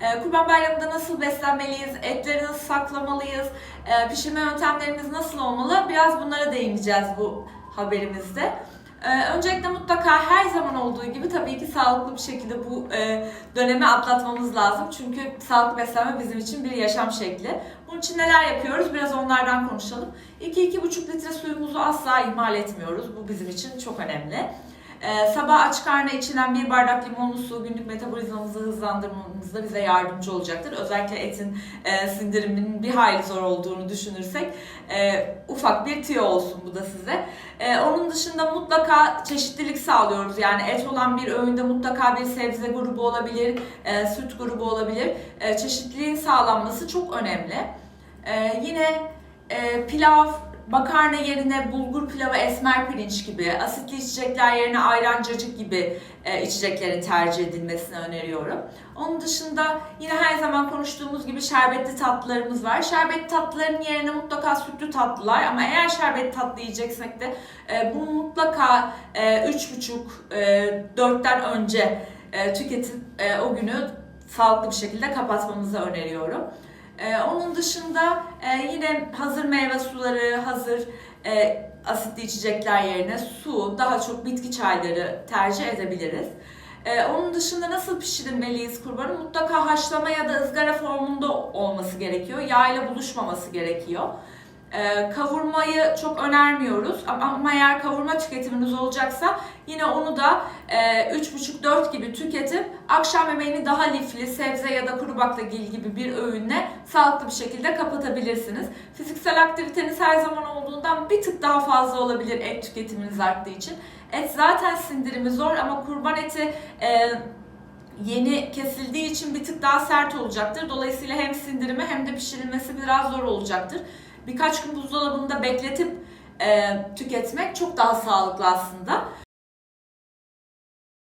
Ee, Kurban Bayramı'nda nasıl beslenmeliyiz, etleri nasıl saklamalıyız, e, pişirme yöntemlerimiz nasıl olmalı biraz bunlara değineceğiz bu haberimizde. Ee, Öncelikle mutlaka her zaman olduğu gibi tabii ki sağlıklı bir şekilde bu e, dönemi atlatmamız lazım. Çünkü sağlıklı beslenme bizim için bir yaşam şekli. Bunun için neler yapıyoruz? Biraz onlardan konuşalım. 2-2,5 litre suyumuzu asla ihmal etmiyoruz. Bu bizim için çok önemli. Ee, sabah aç karnına içilen bir bardak limonlu su günlük metabolizmamızı hızlandırmamızda bize yardımcı olacaktır. Özellikle etin e, sindiriminin bir hayli zor olduğunu düşünürsek e, ufak bir tüyo olsun bu da size. E, onun dışında mutlaka çeşitlilik sağlıyoruz. Yani et olan bir öğünde mutlaka bir sebze grubu olabilir, e, süt grubu olabilir. E, çeşitliliğin sağlanması çok önemli. E, yine e, pilav, makarna yerine bulgur pilavı, esmer pirinç gibi, asitli içecekler yerine ayran, cacık gibi e, içeceklerin tercih edilmesini öneriyorum. Onun dışında yine her zaman konuştuğumuz gibi şerbetli tatlılarımız var. Şerbetli tatlıların yerine mutlaka sütlü tatlılar ama eğer şerbetli tatlı yiyeceksek de e, bunu mutlaka e, 3,5-4'ten önce e, tüketip e, o günü sağlıklı bir şekilde kapatmamızı öneriyorum. Ee, onun dışında e, yine hazır meyve suları, hazır e, asitli içecekler yerine su, daha çok bitki çayları tercih edebiliriz. Ee, onun dışında nasıl pişirilmeliyiz kurbanı? Mutlaka haşlama ya da ızgara formunda olması gerekiyor. Yağ ile buluşmaması gerekiyor. Ee, kavurmayı çok önermiyoruz ama, eğer kavurma tüketiminiz olacaksa yine onu da e, 3,5-4 gibi tüketip akşam yemeğini daha lifli sebze ya da kuru baklagil gibi bir öğünle sağlıklı bir şekilde kapatabilirsiniz. Fiziksel aktiviteniz her zaman olduğundan bir tık daha fazla olabilir et tüketiminiz arttığı için. Et zaten sindirimi zor ama kurban eti e, yeni kesildiği için bir tık daha sert olacaktır. Dolayısıyla hem sindirimi hem de pişirilmesi biraz zor olacaktır. Birkaç gün buzdolabında bekletip e, tüketmek çok daha sağlıklı aslında.